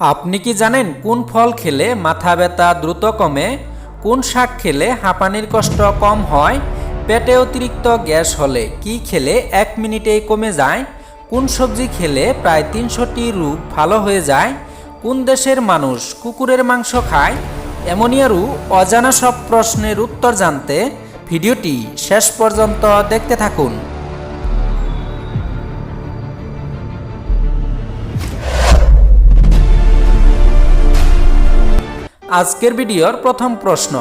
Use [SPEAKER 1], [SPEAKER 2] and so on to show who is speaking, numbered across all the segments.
[SPEAKER 1] আপনি কি জানেন কোন ফল খেলে মাথা ব্যথা দ্রুত কমে? কোন শাক খেলে হাঁপানির কষ্ট কম হয়? পেটে অতিরিক্ত গ্যাস হলে কি খেলে এক মিনিটেই কমে যায়? কোন সবজি খেলে প্রায় তিনশোটি রোগ ভালো হয়ে যায়? কোন দেশের মানুষ কুকুরের মাংস খায়? এমনই আরও অজানা সব প্রশ্নের উত্তর জানতে ভিডিওটি শেষ পর্যন্ত দেখতে থাকুন। আজকের ভিডিওর প্রথম প্রশ্ন।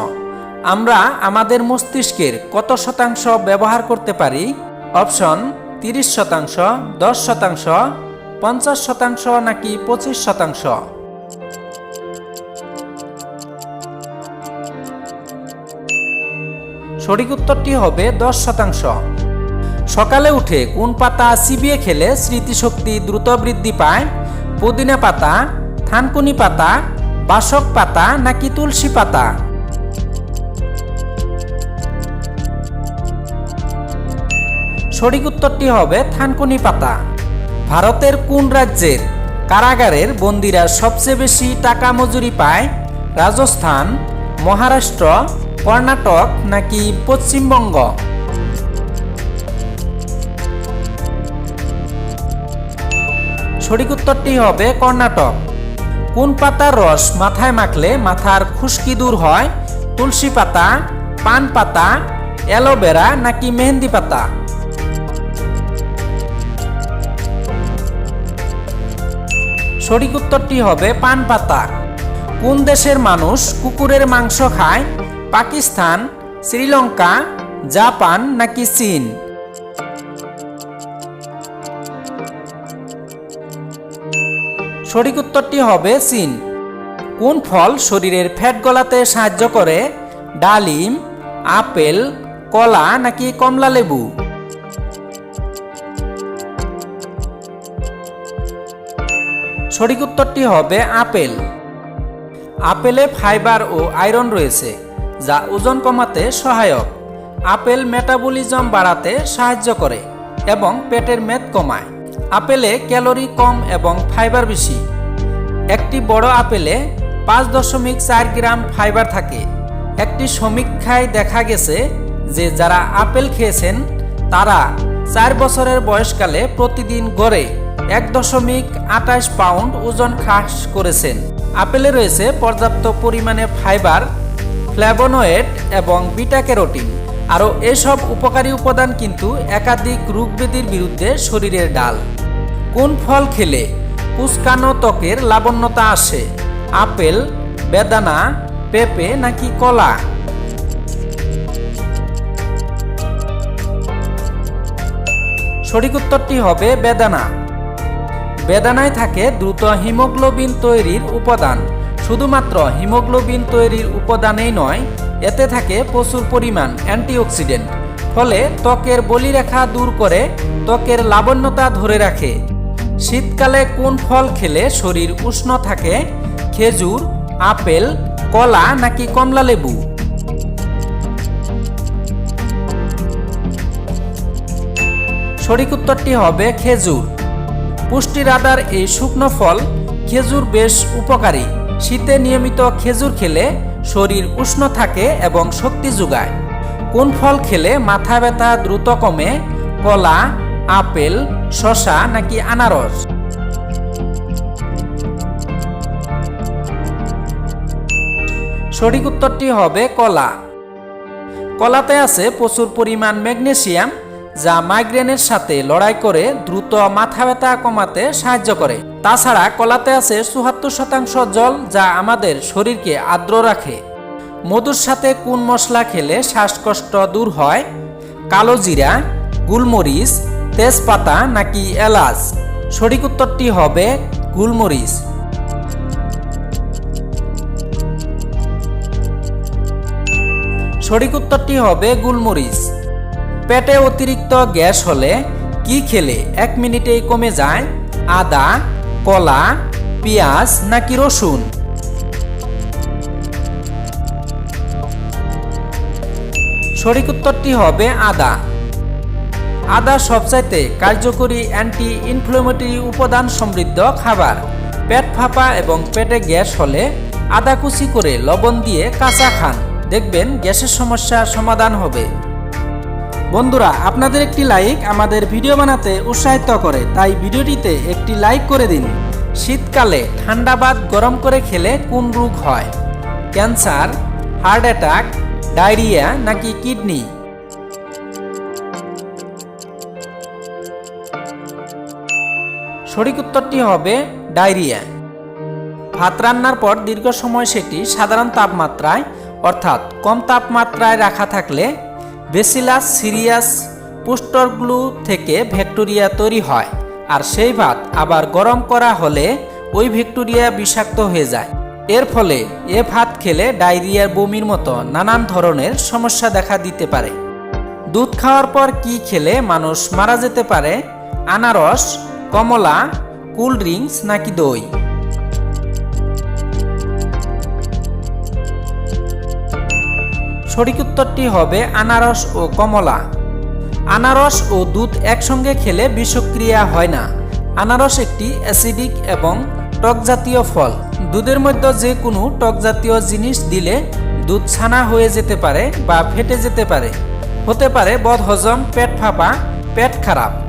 [SPEAKER 1] আমরা আমাদের মস্তিষ্কের কত শতাংশ ব্যবহার করতে পারি? অপশন, তিরিশ শতাংশ, দশ শতাংশ, পঞ্চাশ শতাংশ নাকি পঁচিশ শতাংশ? সঠিক উত্তরটি হবে দশ শতাংশ। সকালে উঠে কোন পাতা চিবিয়ে খেলে স্মৃতিশক্তি দ্রুত বৃদ্ধি পায়? পুদিনা পাতা, থানকুনি পাতা বাসক পাতা নাকি তুলসী পাতা? সঠিক উত্তরটি হবে থানকুনি পাতা। ভারতের কোন রাজ্যের কারাগারের বন্দিরা সবচেয়ে বেশি টাকা মজুরি পায়? রাজস্থান, মহারাষ্ট্র, কর্ণাটক নাকি পশ্চিমবঙ্গ? সঠিক উত্তরটি হবে কর্ণাটক। কোন পাতার রস মাথায় মাখলে মাথার খুশকি দূর হয়? তুলসী পাতা, পান পাতা, অ্যালোভেরা নাকি মেহেন্দি পাতা? সঠিক উত্তরটি হবে পান পাতা। কোন দেশের মানুষ কুকুরের মাংস খায়? পাকিস্তান, শ্রীলঙ্কা, জাপান নাকি চীন? সঠিক উত্তরটি হবে চীন। কোন ফল শরীরের ফ্যাট গলাতে সাহায্য করে? ডালিম, আপেল, কলা নাকি কমলা লেবু? সঠিক উত্তরটি হবে আপেল। আপেলে ফাইবার ও আয়রন রয়েছে, যা ওজন কমাতে সহায়ক। আপেল মেটাবলিজম বাড়াতে সাহায্য করে এবং পেটের মেদ কমায়। আপেলে ক্যালোরি কম এবং ফাইবার বেশি। একটি বড় আপেলে পাঁচ দশমিক চার গ্রাম ফাইবার থাকে। একটি সমীক্ষায় দেখা গেছে যে যারা আপেল খেয়েছেন, তারা চার বছরের বয়সকালে প্রতিদিন গড়ে এক দশমিক আঠাশ পাউন্ড ওজন হ্রাস করেছেন। আপেলে রয়েছে পর্যাপ্ত পরিমাণে ফাইবার, ফ্ল্যাভোনয়েড এবং বিটা ক্যারোটিন। আরও এসব উপকারী উপাদান কিন্তু একাধিক রোগব্যাধির বিরুদ্ধে শরীরের ডাল। কোন ফল খেলে কুচকানো ত্বকের লাবণ্যতা আসে। আপেল, বেদানা, পেঁপে নাকি কলা? সঠিক উত্তরটি হবে বেদানা। বেদানায় থাকে দ্রুত হিমোগ্লোবিন তৈরির উপাদান। শুধুমাত্র হিমোগ্লোবিন তৈরির উপাদানেই নয়, এতে থাকে প্রচুর পরিমাণ অ্যান্টিঅক্সিডেন্ট, ফলে ত্বকের বলিরেখা দূর করে ত্বকের লাবণ্যতা ধরে রাখে। শীতকালে কোন ফল খেলে শরীর উষ্ণ থাকে? খেজুর, আপেল, কলা নাকি কমলা লেবু সঠিক উত্তরটি হবে খেজুর। পুষ্টির আদার এই শুকনো ফল খেজুর বেশ উপকারী। শীতে নিয়মিত খেজুর খেলে শরীর উষ্ণ থাকে এবং শক্তি যোগায়। কোন ফল খেলে মাথা ব্যথা দ্রুত কমে? কলা আপেল শশা নাকি আনারস? সঠিক উত্তরটি হবে কলা। কলাতে আছে প্রচুর পরিমাণ ম্যাগনেসিয়াম, যা মাইগ্রেনের সাথে লড়াই করে দ্রুত মাথা ব্যথা কমাতে সাহায্য করে। তাছাড়া কলাতে আছে চুহাত্তর শতাংশ জল, যা আমাদের শরীরকে আর্দ্র রাখে। মধুর সাথে কোন মশলা খেলে শ্বাসকষ্ট দূর হয়? কালো জিরা, গুলমরিচ তেজপাতা নাকি এলাচ? সঠিক উত্তরটি হবে গুলমরিচ। সঠিক উত্তরটি হবে গুলমরিচ। পেটে অতিরিক্ত গ্যাস হলে কি খেলে? এক মিনিটেই কমে যায়। আদা, কলা, পেঁয়াজ নাকি রসুন? সঠিক উত্তরটি হবে আদা। আদা সবচাইতে কার্যকরী অ্যান্টি ইনফ্লেমেটরি উপাদান সমৃদ্ধ খাবার। পেট ফাঁপা এবং পেটে গ্যাস হলে আদা কুচি করে লবণ দিয়ে কাঁচা খান। দেখবেন গ্যাসের সমস্যা সমাধান হবে। বন্ধুরা, আপনাদের একটি লাইক আমাদের ভিডিও বানাতে উৎসাহিত করে। তাই ভিডিওটিতে একটি লাইক করে দিন। শীতকালে ঠান্ডা ভাত গরম করে খেলে কোন রোগ হয়? ক্যান্সার, হার্ট অ্যাটাক, ডায়রিয়া নাকি কিডনি? সঠিক উত্তরটি হবে ডায়রিয়া। ভাত রান্নার পর দীর্ঘ সময় সেটি সাধারণ তাপমাত্রায়, অর্থাৎ কম তাপমাত্রায় রাখা থাকলে বেসিলাস, সিরিয়াস, পুস্টরগ্লু থেকে ভ্যাকটেরিয়া তৈরি হয়। আর সেই ভাত আবার গরম করা হলে ওই ভ্যাকটেরিয়া বিষাক্ত হয়ে যায়। এর ফলে এ ভাত খেলে ডায়রিয়ার বমির মতো নানান ধরনের সমস্যা দেখা দিতে পারে। দুধ খাওয়ার পর কি খেলে মানুষ মারা যেতে পারে? আনারস কমলা কোল্ড ড্রিঙ্কস নাকি দই? সঠিক উত্তরটি হবে আনারস ও কমলা। আনারস ও দুধ একসঙ্গে খেলে বিষক্রিয়া হয় না। আনারস একটি অ্যাসিডিক এবং টক জাতীয় ফল। দুধের মধ্যে যে কোনো টক জাতীয় জিনিস দিলে দুধ ছানা হয়ে যেতে পারে বা ফেটে যেতে পারে। হতে পারে বদহজম, পেট ফাঁপা, পেট খারাপ।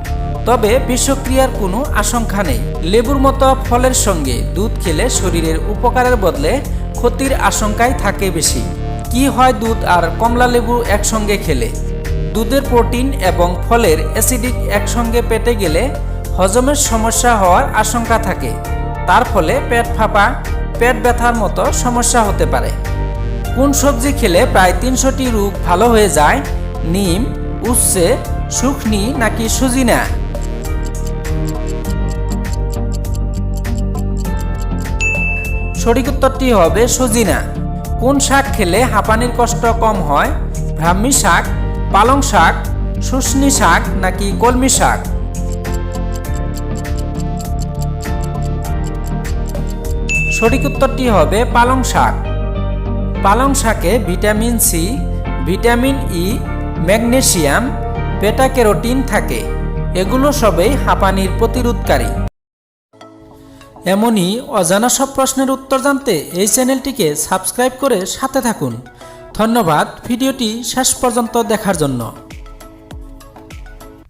[SPEAKER 1] তবে বিষক্রিয়ার কোনো আশঙ্কা নেই। লেবুর মতো ফলের সঙ্গে দুধ খেলে শরীরের উপকারের বদলে ক্ষতির আশঙ্কাই থাকে বেশি। কি হয় দুধ আর কমলা লেবু একসঙ্গে খেলে? দুধের প্রোটিন এবং ফলের অ্যাসিডিক একসঙ্গে পেটে গেলে হজমের সমস্যা হওয়ার আশঙ্কা থাকে। তার ফলে পেট ফাঁপা, পেট ব্যথার মতো সমস্যা হতে পারে। কোন সবজি খেলে প্রায় তিনশোটি রোগ ভালো হয়ে যায়? নিম, উচ্ছে, শুকনি নাকি সুজিনা? সঠিক উত্তরটি হবে সজিনা। কোন শাক খেলে হাঁপানির কষ্ট কম হয়? ব্রাহ্মী শাক, পালং শাক শুশনি শাক নাকি কলমি শাক? সঠিক উত্তরটি হবে পালং শাক। পালং শাকে vitamin C, vitamin E, magnesium, beta carotene থাকে। এগুলো সবই হাঁপানির প্রতিরোধকারী। এমনই অজানা সব প্রশ্নের উত্তর জানতে এই চ্যানেলটিকে সাবস্ক্রাইব করে সাথে থাকুন। ধন্যবাদ, ভিডিওটি শেষ পর্যন্ত দেখার জন্য।